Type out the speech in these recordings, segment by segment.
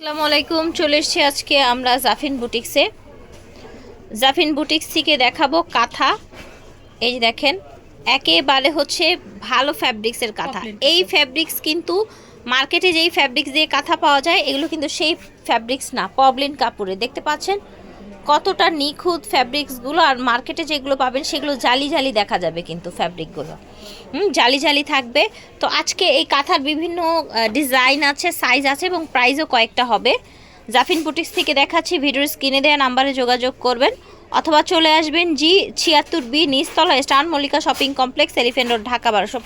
আসসালামু আলাইকুম চলে এসেছি আজকে আমরা জাফিন বুটিক্সে। জাফিন বুটিক্স থেকে দেখাবো কাঁথা। এই যে দেখেন একেবারে হচ্ছে ভালো ফ্যাব্রিক্সের কাঁথা। এই ফ্যাব্রিক্স কিন্তু মার্কেটে যেই ফ্যাব্রিক্স দিয়ে কাঁথা পাওয়া যায় এগুলো কিন্তু সেই ফ্যাব্রিক্স না পবলিন কাপড়ে। দেখতে পাচ্ছেন? কতটা নিখুঁত ফ্যাব্রিক্সগুলো আর মার্কেটে যেগুলো পাবেন সেগুলো জালি জালি দেখা যাবে কিন্তু ফ্যাব্রিকগুলো। হুম জালি জালি থাকবে। তো আজকে এই কাঁথার বিভিন্ন ডিজাইন আছে সাইজ আছে এবং প্রাইসও কয়েকটা হবে। জাফিন বুটিক্স থেকে দেখাচ্ছি ভিডিওর স্ক্রিনে দেওয়া নাম্বারে যোগাযোগ করবেন। অথবা চলে আসবেন জি ছিয়াত্তর বি নিচতলা Star Mallika shopping complex Elephant Road Dhaka বারোশো।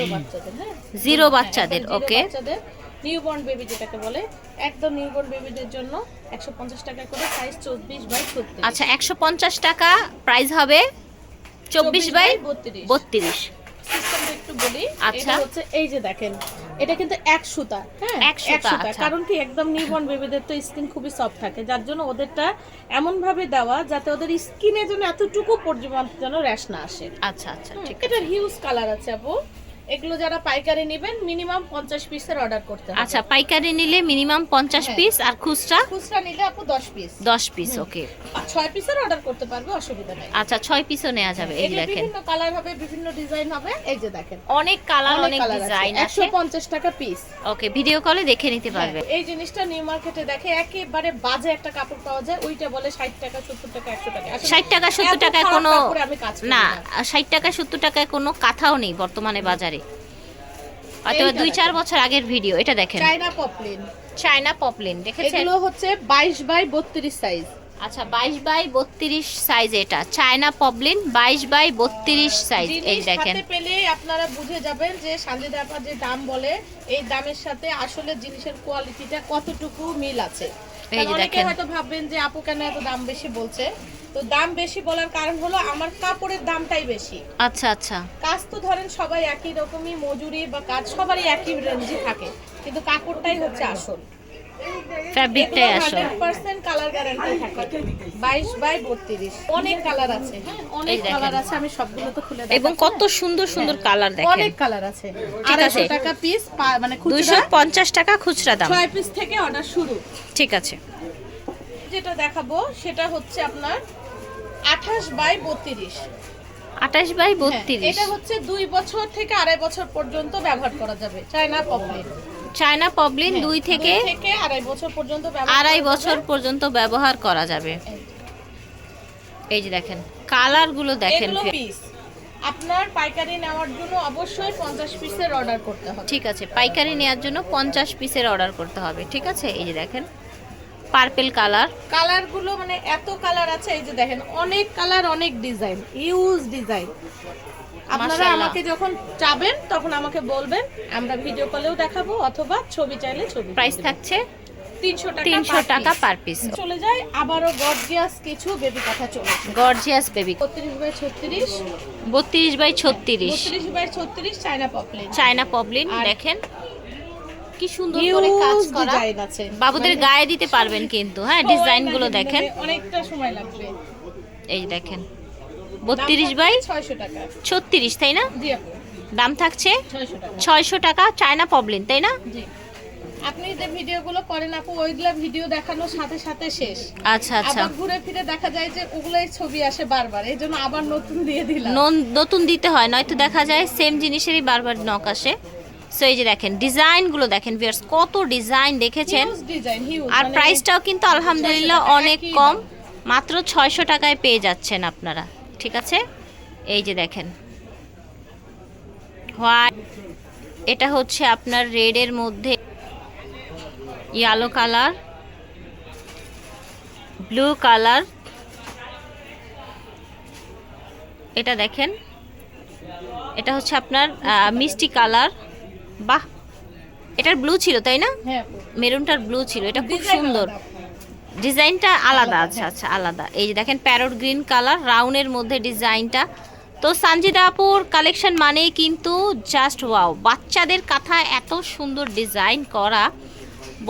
জিরো বাচ্চাদের ওকে বাচ্চাদের। নিউবর্ন বেবি যেটাকে বলে একদম নিউবর্ন বেবিদের জন্য একশো পঞ্চাশ টাকা করে সাইজ চব্বিশ বাই ছত্রিশ আচ্ছা একশো পঞ্চাশ টাকা প্রাইস হবে চব্বিশ বাই বত্রিশ। সিস্টেমটা একটু বলি আচ্ছা। এটা হচ্ছে এই যে দেখেন এটা কিন্তু এক সুতা হ্যাঁ? এক সুতা, আচ্ছা। কারণ কি একদম নিউবর্ন বেবিদের তো স্কিন খুবই সফট থাকে যার জন্য ওদেরটা এমন ভাবে দেওয়া যাতে ওদের স্কিনে যেন এতটুকু পর্যন্ত যেন র্যাশ না আসে। আচ্ছা আচ্ছা ঠিক এটা হিউজ কালার আছে আপু। এগুলো যারা পাইকারি নেবেন মিনিমাম পঞ্চাশ পিসের অর্ডার করতে হবে। আচ্ছা পাইকারি নিলে মিনিমাম পঞ্চাশ হ্যাঁ। পিস আর খুচরা? খুচরা নিলে আপু দশ পিস দশ পিস ওকে ছয় পিসের অর্ডার করতে পারবে অসুবিধা নেই। আচ্ছা ছয় পিসও নেওয়া যাবে এই দেখেন। বিভিন্ন কালার হবে বিভিন্ন ডিজাইন হবে এই যে দেখেন। অনেক কালার অনেক ডিজাইন আছে একশো পঞ্চাশ টাকা পিস ওকে ভিডিও কলে দেখে নিতে পারবে। এই জিনিসটা নিউ মার্কেটে দেখে একেবারে বাজে একটা কাপড় পাওয়া যায় ওইটা বলে ষাট টাকা সত্তর টাকা একশো টাকা। আসলে ষাট টাকা সত্তর এত টাকায় কোনো না। ষাট টাকা সত্তর টাকায় কোনো কাঁথাও নেই বর্তমানে বাজারে। এইটা দুই চার বছর আগের ভিডিও এটা দেখেন। China poplin. চায়না পপলিন দেখেছেন? এগুলো হচ্ছে বাইশ বাই বত্রিশ সাইজ। আচ্ছা বাইশ বাই বত্রিশ সাইজ এটা। চায়না পপলিন বাইশ বাই বত্রিশ সাইজ এই দেখেন। হাতে পেলে আপনারা বুঝে যাবেন যে আপা যে দাম বলে এই দামের সাথে আসলে জিনিসের কোয়ালিটিটা কতটুকু মিল আছে। এই যে দেখেন। হয়তো ভাববেন যে আপু কেন এত দাম বেশি বলছে? তো দাম বেশি বলার কারণ হলো আমার কাপড়ের দামটাই বেশি। আচ্ছা আচ্ছা। কাজ তো ধরেন সবাই একই রকমই মজুরি বা কাজ সবারই একই রেঞ্জে থাকে কিন্তু কাপড়টাই হচ্ছে আসল। ফ্যাব্রিকটাই আসো হান্ড্রেড পার্সেন্ট কালার গ্যারান্টি থাকে। বাইশ বাই বত্রিশ। অনেক কালার আছে হ্যাঁ অনেক কালার আছে আমি সবগুলো তো খুলে এবং কত সুন্দর সুন্দর কালার দেখেন। অনেক কালার আছে। ঠিক আছে। টাকা পিস মানে খুচরা। পঞ্চাশ টাকা খুচরা দাম। ছয় পিস থেকে অর্ডার শুরু। ঠিক আছে। যেটা দেখাবো সেটা হচ্ছে আপনার আঠাশ বাই বত্রিশ। আঠাশ বাই বত্রিশ। এটা হচ্ছে দুই বছর থেকে আড়াই বছর পর্যন্ত ব্যবহার করা যাবে। চায়না পপলিন চায়না পবলিন দুই থেকে আড়াই বছর পর্যন্ত ব্যবহার আড়াই করা বছর যাবে। পর্যন্ত ব্যবহার করা যাবে। এই। যে দেখেন কালারগুলো দেখেন। আপনার পাইকারি নেওয়ার জন্য অবশ্যই পঞ্চাশ পিসের অর্ডার করতে হবে। ঠিক আছে পাইকারি নেওয়ার জন্য পঞ্চাশ পিসের অর্ডার করতে হবে ঠিক আছে? এই যে দেখেন পার্পেল কালার কালারগুলো মানে এত কালার আছে এই যে দেখেন অনেক কালার অনেক ডিজাইন ইউজ ডিজাইন আপনারা আমাকে যখন চাবেন তখন আমাকে বলবেন। আমরা ভিডিও কলেও দেখাবো অথবা ছবি চাইলে ছবি প্রাইস থাকছে তিনশো টাকা। পার পিস চলে যায় আবারও গর্জিয়াস কিছু বেবি কথা চলে গর্জিয়াস বেবি বত্রিশ বাই ছত্রিশ। বত্রিশ বাই ছত্রিশ। বত্রিশ বাই ছত্রিশ চায়না পপলেন চায়না দেখেন। কি সুন্দর করে কাজ করা। আছে। বাবুদের মানে গায়ে দিতে পারবেন কিন্তু হ্যাঁ সময় ডিজাইনগুলো দেখেন। মানে অনেকটা সময় লাগবে। এই দেখেন। বত্রিশ বাই ছত্রিশ তাই না? দাম থাকছে ছয়শো টাকা। চায়না পবলিন তাই না? আপনি যে ভিডিওগুলো করেন আপু ওইগুলা ভিডিও দেখানোর সাথে সাথে শেষ। আচ্ছা আচ্ছা। আবার ঘুরে ফিরে দেখা যায় যে ওগুলাই ছবি আসে বারবার এই জন্য আবার নতুন দিয়ে দিলাম। নতুন দিতে হয় নয়তো দেখা যায় সেম জিনিসেরই বারবার নক আসে। সো এই যে দেখেন ডিজাইনগুলো দেখেন ভিউয়ার্স কত ডিজাইন দেখেছেন। আর প্রাইসটাও কিন্তু আলহামদুলিল্লাহ অনেক কম মাত্র ছয়শো টাকায় পেয়ে যাচ্ছেন আপনারা। ঠিক আছে? এই যে দেখেন। হোয়াইট এটা হচ্ছে আপনার রেডের মধ্যে ইয়েলো কালার ব্লু কালার এটা দেখেন। এটা হচ্ছে আপনার মিষ্টি কালার বাহ! এটার ব্লু ছিল তাই না? হ্যাঁ। মেরুনটার ব্লু ছিল। এটা খুব সুন্দর। ডিজাইনটা আলাদা আচ্ছা আচ্ছা আলাদা। এই যে দেখেন প্যারট গ্রিন কালার রাউনের মধ্যে ডিজাইনটা। তো সঞ্জিদা আপুর কালেকশন মানেই কিন্তু জাস্ট ওয়াও বাচ্চাদের কাঁথা এত সুন্দর ডিজাইন করা।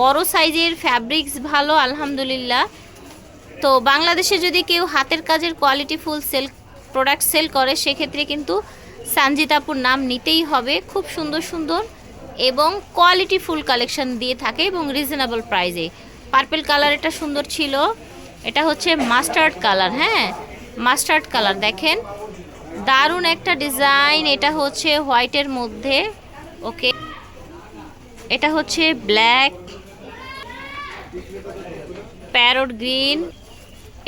বড় সাইজের ফ্যাব্রিক্স ভালো, আলহামদুলিল্লাহ। তো বাংলাদেশে যদি কেউ হাতের কাজের quality full sell product sell করে, সেক্ষেত্রে কিন্তু সানজিতাপুর নাম নিতেই হবে। খুব সুন্দর সুন্দর এবং কোয়ালিটি ফুল কালেকশন দিয়ে থাকে এবং রিজনেবল প্রাইসে পার্পল কালার এটা সুন্দর ছিল। এটা হচ্ছে মাস্টার্ড কালার হ্যাঁ? মাস্টার্ড কালার, দেখেন। দারুণ একটা ডিজাইন, এটা হচ্ছে হোয়াইটের মধ্যে, ওকে? এটা হচ্ছে ব্ল্যাক, প্যারট গ্রিন,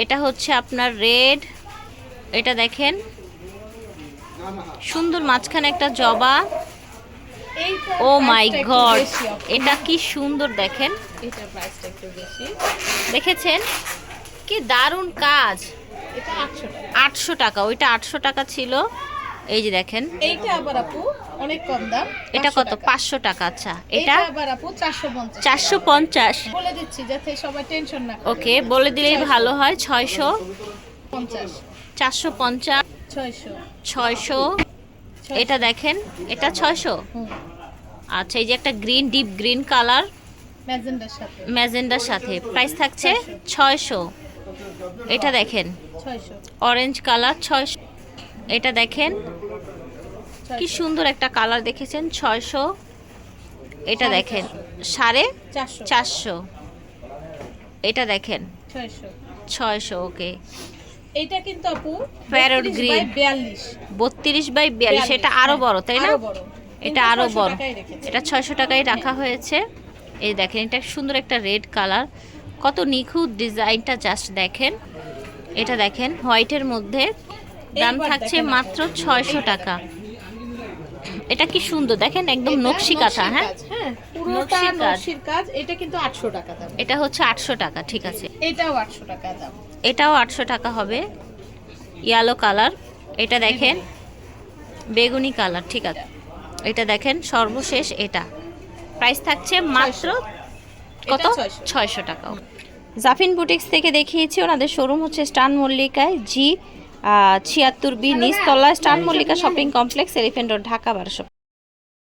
এটা হচ্ছে আপনার রেড, এটা দেখেন। সুন্দর মাঝখানে একটা জবা। ও মাই গড এটা কি সুন্দর দেখেন। এটার প্রাইসটা একটু বেশি। দেখেছেন? কি দারুণ কাজ। এটা আটশো টাকা। আটশো টাকা ওইটা আটশো টাকা ছিল। এই যে দেখেন। এইটা আবার আপু অনেক কম দাম এটা কত? টাকা। পাঁচশো টাকা আচ্ছা। এটা? এটা আবার আপু চারশো পঞ্চাশ। চারশো পঞ্চাশ। বলে দিচ্ছি যাতে সবাই টেনশন না ওকে বলে দিলেই ভালো হয়। ছয়শো? পঞ্চাশ। চারশো পঞ্চাশ? ছয়শো। ছয়শো? এটা দেখেন এটা ছয়শো। আচ্ছা এই যে একটা গ্রিন ডিপ গ্রিন কালার ম্যাজেন্ডার সাথে। প্রাইস থাকছে ছয়শো। এটা দেখেন অরেঞ্জ কালার ছয়শো। এটা দেখেন কি সুন্দর একটা কালার দেখেছেন ছয়শো। এটা দেখেন সাড়ে চারশো। এটা দেখেন ছয়শো। ওকে এইটা কিন্তু আপু Parrot green। বিয়াল্লিশ। বত্রিশ বাই বিয়াল্লিশ এটা আরও বড় তাই না? এটা আরও বড়। এটা ছয়শো টাকায় রাখা হয়েছে। এই দেখেন এটা সুন্দর একটা রেড কালার কত নিখুঁত ডিজাইনটা জাস্ট দেখেন। এটা দেখেন হোয়াইটের মধ্যে। দাম থাকছে মাত্র ছয়শো টাকা। এটা কি সুন্দর দেখেন একদম নকশি কাঁথা হ্যাঁ? হ্যাঁ পুরোটা কাজ। এটা কিন্তু আটশো টাকা দাম। এটা হচ্ছে আটশো টাকা ঠিক আছে। এটাও আটশো টাকা দাম। এটাও আটশো টাকা হবে। ইয়েলো কালার এটা দেখেন। বেগুনি কালার ঠিক আছে। এটা দেখেন সর্বশেষ এটা। প্রাইস থাকছে মাত্র কত? ছয়শো। টাকা। জাফিন বুটিক্স থেকে দেখিয়েছি ওনাদের শোরুম হচ্ছে স্টান মল্লিকায় জি ছিয়াত্তর বি নিচতলা Star Mallika shopping complex Elephant Road Dhaka বারোশো।